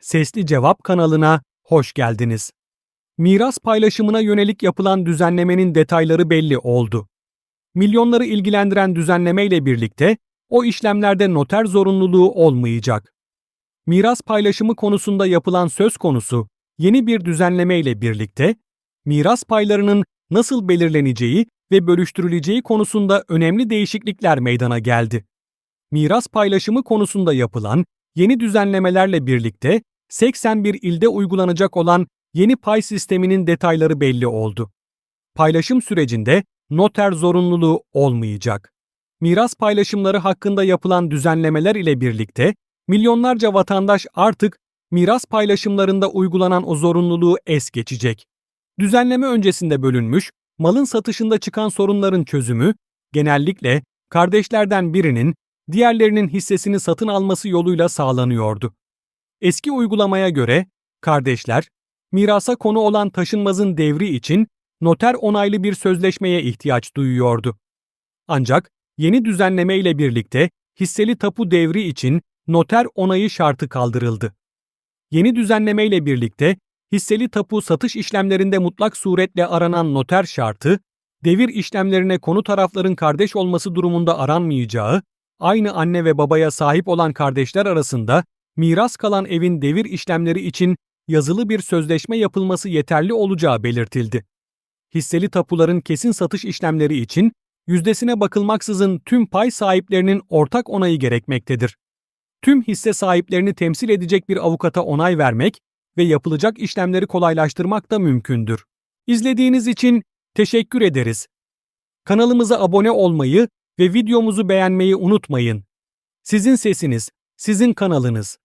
Sesli Cevap kanalına hoş geldiniz. Miras paylaşımına yönelik yapılan düzenlemenin detayları belli oldu. Milyonları ilgilendiren düzenlemeyle birlikte o işlemlerde noter zorunluluğu olmayacak. Miras paylaşımı konusunda yapılan söz konusu yeni bir düzenlemeyle birlikte miras paylarının nasıl belirleneceği ve bölüştürüleceği konusunda önemli değişiklikler meydana geldi. Miras paylaşımı konusunda yapılan yeni düzenlemelerle birlikte 81 ilde uygulanacak olan yeni pay sisteminin detayları belli oldu. Paylaşım sürecinde noter zorunluluğu olmayacak. Miras paylaşımları hakkında yapılan düzenlemeler ile birlikte milyonlarca vatandaş artık miras paylaşımlarında uygulanan o zorunluluğu es geçecek. Düzenleme öncesinde bölünmüş, malın satışında çıkan sorunların çözümü genellikle kardeşlerden birinin diğerlerinin hissesini satın alması yoluyla sağlanıyordu. Eski uygulamaya göre kardeşler mirasa konu olan taşınmazın devri için noter onaylı bir sözleşmeye ihtiyaç duyuyordu. Ancak yeni düzenleme ile birlikte hisseli tapu devri için noter onayı şartı kaldırıldı. Yeni düzenleme ile birlikte hisseli tapu satış işlemlerinde mutlak suretle aranan noter şartı, devir işlemlerine konu tarafların kardeş olması durumunda aranmayacağı, aynı anne ve babaya sahip olan kardeşler arasında miras kalan evin devir işlemleri için yazılı bir sözleşme yapılması yeterli olacağı belirtildi. Hisseli tapuların kesin satış işlemleri için yüzdesine bakılmaksızın tüm pay sahiplerinin ortak onayı gerekmektedir. Tüm hisse sahiplerini temsil edecek bir avukata onay vermek ve yapılacak işlemleri kolaylaştırmak da mümkündür. İzlediğiniz için teşekkür ederiz. Kanalımıza abone olmayı ve videomuzu beğenmeyi unutmayın. Sizin sesiniz, sizin kanalınız.